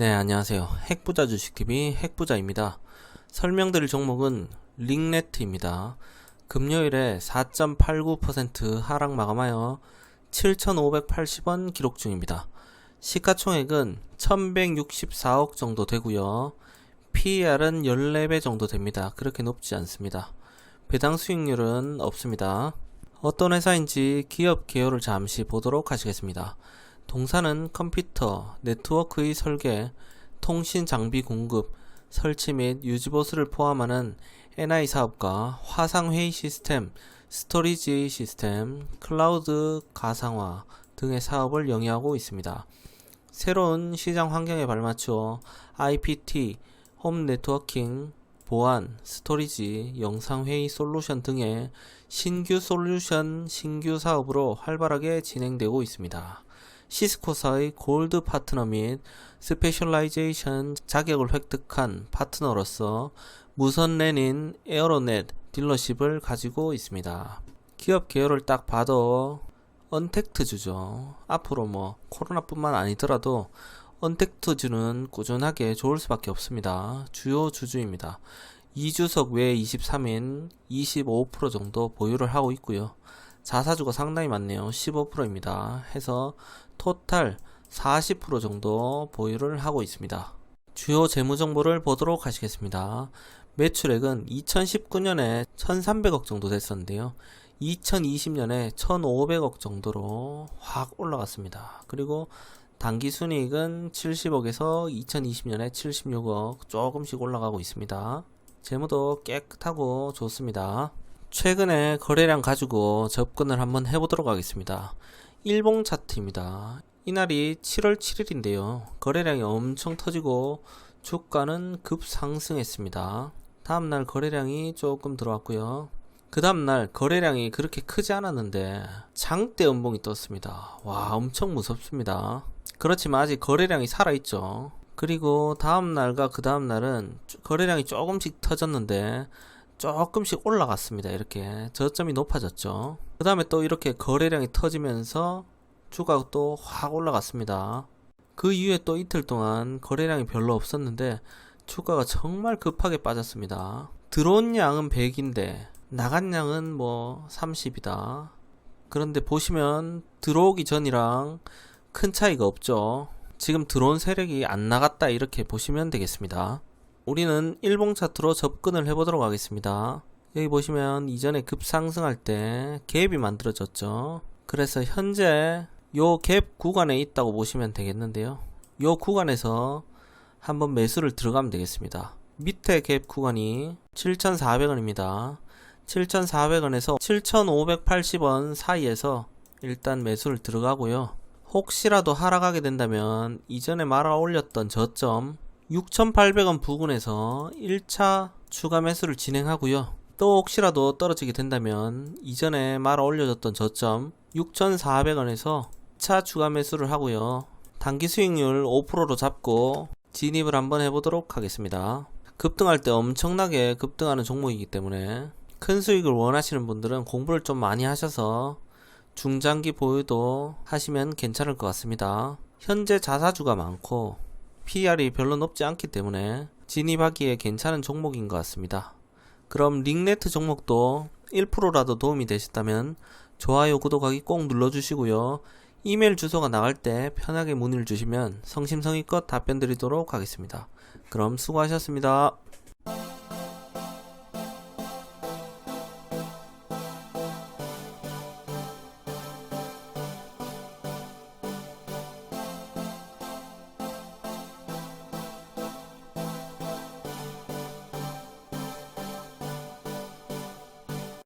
네, 안녕하세요. 핵부자 주식TV 핵부자입니다. 설명드릴 종목은 링네트입니다. 금요일에 4.89% 하락 마감하여 7,580원 기록 중입니다. 시가총액은 1,164억 정도 되고요. PER은 14배 정도 됩니다. 그렇게 높지 않습니다. 배당 수익률은 없습니다. 어떤 회사인지 기업 개요를 잠시 보도록 하시겠습니다. 동사는 컴퓨터, 네트워크의 설계, 통신 장비 공급, 설치 및 유지 보수를 포함하는 NI 사업과 화상 회의 시스템, 스토리지 시스템, 클라우드 가상화 등의 사업을 영위하고 있습니다. 새로운 시장 환경에 발맞추어 IPT, 홈 네트워킹, 보안, 스토리지, 영상회의 솔루션 등의 신규 솔루션, 신규 사업으로 활발하게 진행되고 있습니다. 시스코사의 골드 파트너 및 스페셜라이제이션 자격을 획득한 파트너로서 무선 랜인 에어로넷 딜러십을 가지고 있습니다. 기업 개요를 딱 봐도 언택트주죠. 앞으로 뭐 코로나뿐만 아니더라도 언택트주는 꾸준하게 좋을 수밖에 없습니다. 주요 주주입니다. 2주석 외 23인 25% 정도 보유를 하고 있고요. 자사주가 상당히 많네요. 15%입니다. 해서 토탈 40% 정도 보유를 하고 있습니다. 주요 재무 정보를 보도록 하시겠습니다. 매출액은 2019년에 1,300억 정도 됐었는데요. 2020년에 1,500억 정도로 확 올라갔습니다. 그리고 단기 순이익은 70억에서 2020년에 76억 조금씩 올라가고 있습니다. 재무도 깨끗하고 좋습니다. 최근에 거래량 가지고 접근을 한번 해보도록 하겠습니다. 일봉 차트입니다. 이날이 7월 7일인데요. 거래량이 엄청 터지고 주가는 급상승했습니다. 다음날 거래량이 조금 들어왔고요. 그 다음날 거래량이 그렇게 크지 않았는데 장대 음봉이 떴습니다. 와 엄청 무섭습니다. 그렇지만 아직 거래량이 살아있죠. 그리고 다음날과 그 다음날은 거래량이 조금씩 터졌는데 조금씩 올라갔습니다. 이렇게 저점이 높아졌죠. 그 다음에 또 이렇게 거래량이 터지면서 주가가 또 확 올라갔습니다. 그 이후에 또 이틀 동안 거래량이 별로 없었는데 주가가 정말 급하게 빠졌습니다. 들어온 양은 100인데 나간 양은 뭐 30이다. 그런데 보시면 들어오기 전이랑 큰 차이가 없죠. 지금 들어온 세력이 안 나갔다 이렇게 보시면 되겠습니다. 우리는 일봉 차트로 접근을 해보도록 하겠습니다. 여기 보시면 이전에 급상승할 때 갭이 만들어졌죠. 그래서 현재 요 갭 구간에 있다고 보시면 되겠는데요. 요 구간에서 한번 매수를 들어가면 되겠습니다. 밑에 갭 구간이 7,400원입니다. 7,400원에서 7,580원 사이에서 일단 매수를 들어가고요. 혹시라도 하락하게 된다면 이전에 말아 올렸던 저점 6,800원 부근에서 1차 추가 매수를 진행하고요. 또 혹시라도 떨어지게 된다면 이전에 말아 올려졌던 저점 6,400원에서 2차 추가 매수를 하고요. 단기 수익률 5%로 잡고 진입을 한번 해보도록 하겠습니다. 급등할 때 엄청나게 급등하는 종목이기 때문에 큰 수익을 원하시는 분들은 공부를 좀 많이 하셔서 중장기 보유도 하시면 괜찮을 것 같습니다. 현재 자사주가 많고 PR이 별로 높지 않기 때문에 진입하기에 괜찮은 종목인 것 같습니다. 그럼 링네트 종목도 1%라도 도움이 되셨다면 좋아요, 구독하기 꼭 눌러주시고요. 이메일 주소가 나갈 때 편하게 문의를 주시면 성심성의껏 답변 드리도록 하겠습니다. 그럼 수고하셨습니다.